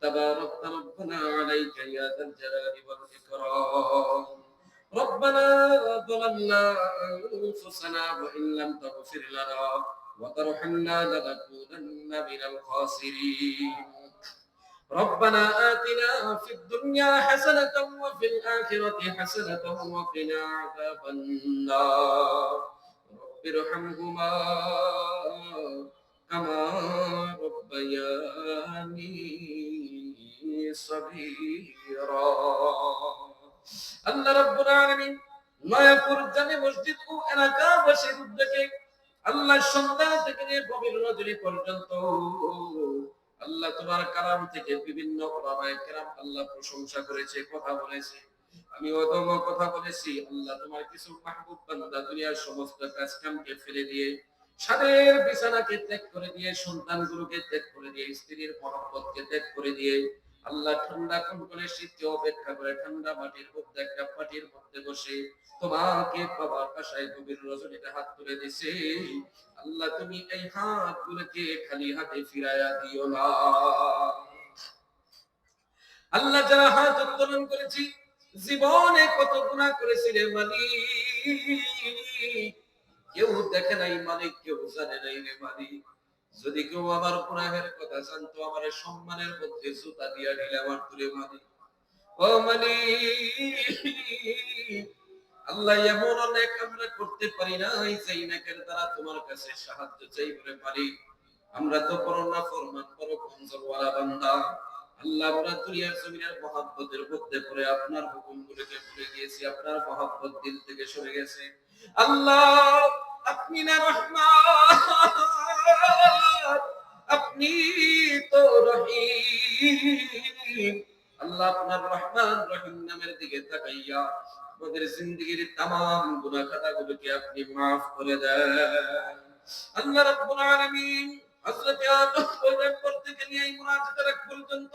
تبارك ربنا عليك يا ذا الجلال والإكرام. ربنا ظلمنا أنفسنا وإن لم تغفر لنا وترحمنا لنكونن من الخاسرين. ربنا آتنا في الدنيا حسنة وفي الآخرة حسنة وقنا عذاب النار. رب ارحمهما كما ربياني. صغيرا আল্লাহ রাব্বুল আলামিন নয়াপুর জামে মসজিদ ও এলাকাবাসীর উদ্যোগে আল্লাহ সন্ধ্যা থেকে নিয়ে গভীর রজনী পর্যন্ত আল্লাহ তোমার কালাম থেকে বিভিন্ন ওলামায়ে কেরাম আল্লাহ প্রশংসা করেছে কথা বলেছে আমি অদম কথা বলেছি আল্লাহ তোমার কিছু মাহবুব বান্দা দুনিয়ার সমস্ত কাজ কামকে ফেলে দিয়ে স্বাদের বিছানাকে ত্যাগ করে দিয়ে সন্তানগুলোকে ত্যাগ করে দিয়ে স্ত্রীর মহব্বতকে ত্যাগ করে দিয়ে আল্লাহ ঠান্ডা কনকনে শীতকে অপেক্ষা করে ঠান্ডা মাটির মধ্যে, একটা পাটির মধ্যে বসে তোমাকে বাবার আশায় গভীর রজনীতে হাত তুলে দিছে আল্লাহ, তুমি এই হাত গুলোকে খালি হাতে ফিরাইয়া দিও না। আল্লাহ, যারা হাত উত্তোলন করেছি, জীবনে কত গুনাহ করেছি রে মালিক। কেউ দেখে নাই মালিক, কেউ জানে নাই রে মালিক। যদি কেউ আমার গুনাহের কথা জানতো আমার সম্মানের মধ্যে জুতা দিয়া দিলে আমার তুলে মালিক ও মালিক আল্লাহ এমন অনেক আমরা করতে পারি না এই চাই নাকের দ্বারা তোমার কাছে সাহায্য চাই বলে পারি আমরা তো বড় না ফরমান বড় কমজোরওয়ালা বান্দা। আল্লাহ আমরা দুনিয়ার জমিনের মহাব্বতের মধ্যে পড়ে, আপনার হুকুমগুলোকে ভুলে গিয়েছি, আপনার মহাব্বত দিল থেকে সরে গেছে। আল্লাহ, আপনি না রহমান। আল্লাহ আপনার রহমান রহিম নামের দিকে তাকাইয়া আমাদের জিন্দগির তাম গুনাহ খাতাগুলোকে আপনি মাফ করে দেন। আল্লাহ রাব্বুল আলামিন হযরত আদম থেকে নিয়ে এই মুনাজাতের পর্যন্ত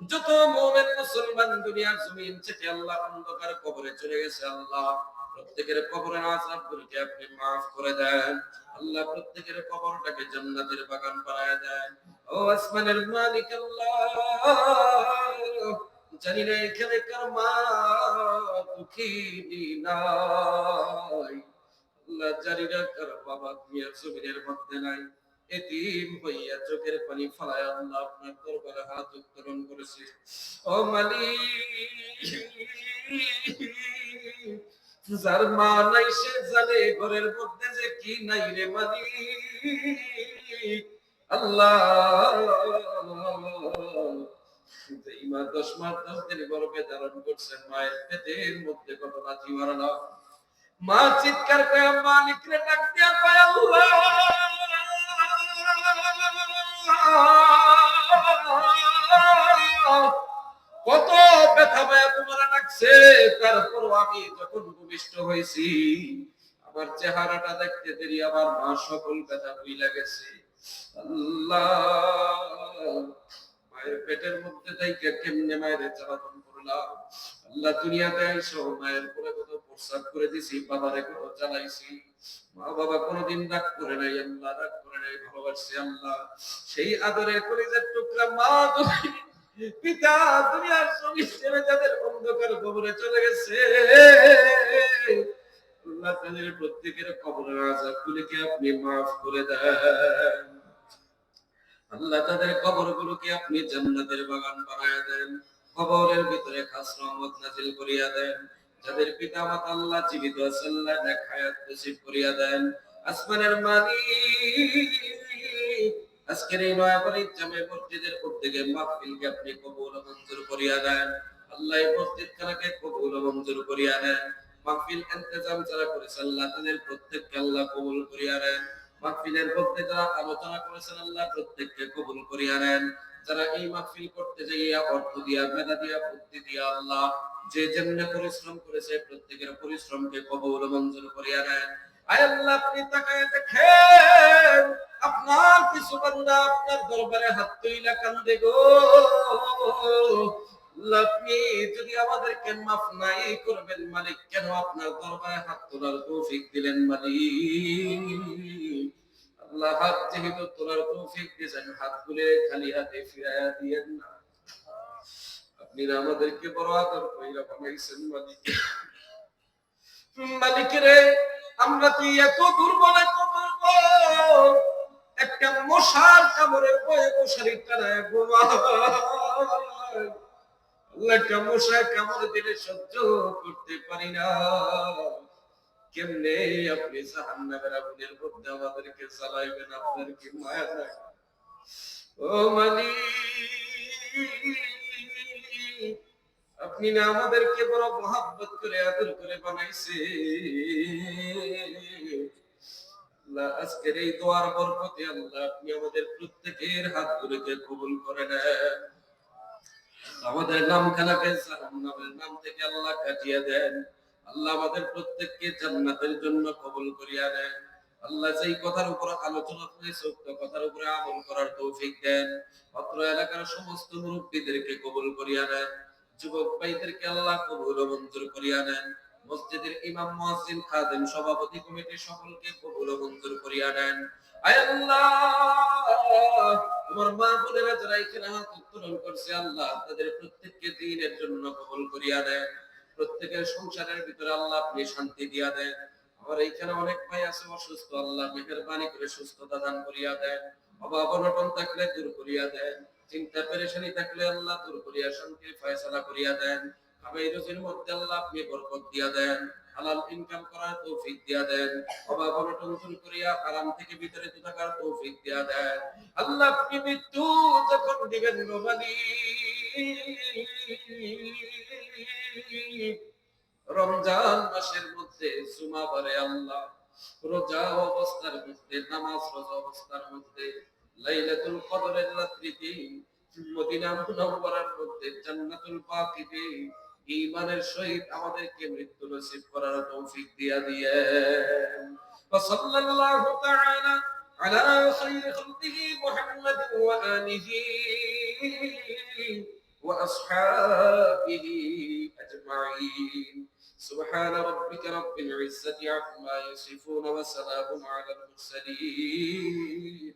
যত মুমিন মুসলমান দুনিয়ার জমিন থেকে আল্লাহ অন্ধকার কবরে চলে গেছে আল্লাহ। প্রত্যেকের কবরের আযাবগুলোকে আপনি maaf করে দেন। আল্লাহ প্রত্যেকের কবরটাকে জান্নাতের বাগান বানায় দেন। ও আসমানের মালিক আল্লাহ, জানি না এখানে কার মা দুঃখিনী নাই। আল্লাহ জানি না কার বাবা দুনিয়ার জমিনের মধ্যে নাই। এতিম হইয়া চোখের পানি ফলায় আল্লাহ আপনার দরবারে হাত উত্তোলন করেছে। ও মালিক যার মা নাই সে জানে ঘরের মধ্যে যে কি নাই রে আল্লাহ। যেই মা দশ মাস, দশ দিন গর্ভে ধারণ মায়ের পেটের মধ্যে কত মারানো মা চিৎকার করে, মালিক রে ডাক দিয়া কত ব্যথা লাগছে তারপর আমি যখন ভূমিষ্ঠ হয়েছি, আমার চেহারাটা দেখতে দেরি, আমার মা সকল ব্যথা ভুইলা গেছে। আল্লাহ, মায়ের পেটের মধ্যে কেমনে মায়ের করলাম। আল্লাহ দুনিয়াতে আইসো, মায়ের করে কত করে দিছি কত মা বাবা কোনোদিন রাগ করে নাই, আল্লাহ রাগ করে নাই, ভালোবাসছি আল্লাহ। সেই আদরের কলিজার টুকরা মা তুমি পিতা দুনিয়ার সঙ্গে ছেড়ে যাদের অন্ধকার কবরে চলে গেছে প্রত্যেকের কবরের আজাব গুলিকে আপনি মাফ করে দেন। আল্লাহ তাদের কবর গুলোকে আপনি জান্নাতের বাগান বানায় দেন, কবরের ভিতরে খাস রহমত নাজিল করিয়া দেন। যাদের পিতা মাতা আল্লাহ জীবিত আল্লাহ করিয়া দেন। আসমানের মালিক আজকের এই জামে মসজিদের মাহফিলকে আপনি কবুল মঞ্জুর করিয়া আল্লাহ মসজিদ খানাকে কবুল মঞ্জুর করিয়া মাহফিল ইন্তজাম যারা করেছে, আল্লাহ তাদের প্রত্যেককে আল্লাহ কবুল করিয়া মাহফিলের মধ্যে যারা আলোচনা করেছেন, আল্লাহ প্রত্যেককে কবুল করিয়া নেন যারা এই মাহফিল করতে যাইয়া অর্থ দিয়া, মেধা দিয়া, বুদ্ধি দিয়া আল্লাহ যে যেমনে পরিশ্রম করেছে, প্রত্যেকের পরিশ্রমকে কবুল মঞ্জুর করিয়া নেন আল্লাহ আপনি আপনার কিছু বান্দা আপনার দরবারে হাত তুইলা কান্দে গো। যদি আমাদেরকে মাফ নাই করবেন, মালিক, কেন আপনার দরবারে হাত তোলার তৌফিক দিলেন মালিক? আল্লাহ, হাত যেহেতু তোলার তৌফিক দিয়েছেন, হাত তুলে খালি হাতে ফিরাইয়া দিয়েন না। আপনি আমাদেরকে বড় আদর কইরা বানাইছেন মালিক। মালিক রে আমরা তুই এত দুর্বল এত দুর্বল? একটা মশার কামড়ের বয়ে মশারি টানায় আল্লাহ একটা মশায় কামড় দিলে সহ্য করতে পারি না। কেমনে আপনি জাহান্নামের আগুনের মধ্যে আমাদেরকে জ্বালাইবেন, আপনার কি মায়া ও মালিক! আপনি না আমাদেরকে বড় মহাব্বত করে আদর করে বানাইছে। আজকের এই দোয়ার বরকতে আল্লাহ আপনি আমাদের প্রত্যেকের হাতগুলোকে কবুল করে আমাদের নাম নাম থেকে আল্লাহ কাটিয়ে দেন। আল্লাহ আমাদের প্রত্যেককে জান্নাতের জন্য কবুল করিয়া দেন আল্লাহ যেই কথার উপর আলোচনা করেছে উক্ত কথার উপরে আমল করার তৌফিক দেন। অত্র এলাকার সমস্ত মুরব্বীদেরকে কবুল করিয়া দেন যুবক ভাইদেরকে আল্লাহ কবুল ও মঞ্জুর করিয়া নেন। মসজিদের ইমাম, মুয়াজ্জিন, খাদেম, সভাপতি কমিটি সকলকে কবুল ও মঞ্জুর করিয়া নেন। সংসারের ভিতরে আল্লাহ শান্তি এইখানে অনেক ভাই আছে অসুস্থ, আল্লাহ করে সুস্থতা দান করিয়া অভাব অনটন থাকলে দূর করিয়া দেন। চিন্তা পেরেশানি থাকলে আল্লাহ দূর করিয়া শান্তির ফয়সালা করিয়া দেন। আমি রোজের মধ্যে আল্লাহ আপনি বরকত দিয়া দেন, হালাল ইনকাম করার তৌফিক দিয়া দেন, অভাব অনটন করিয়া আরাম থেকে বিতাড়িত থাকার তৌফিক দিয়া দেন। আল্লাহ আপনি মৃত্যু যখন দিবেন রবানি রমজান মাসের মধ্যে জুমা জুমাবারে আল্লাহ রোজা অবস্থার মধ্যে, নামাজ রোজা অবস্থার মধ্যে লাইলাতুল কদরের রাত্রিতে মদিনা মুনাওয়ারার মধ্যে জান্নাতুল বাকিতে ঈমানের সহিত আমাদেরকে মৃত্যু নসিব করার তৌফিক দিয়া দিয়েন وصلى الله تعالى على خير خلقه محمد وآله وأصحابه أجمعين سبحان ربك رب العزة عما يصفون وسلام على المرسلين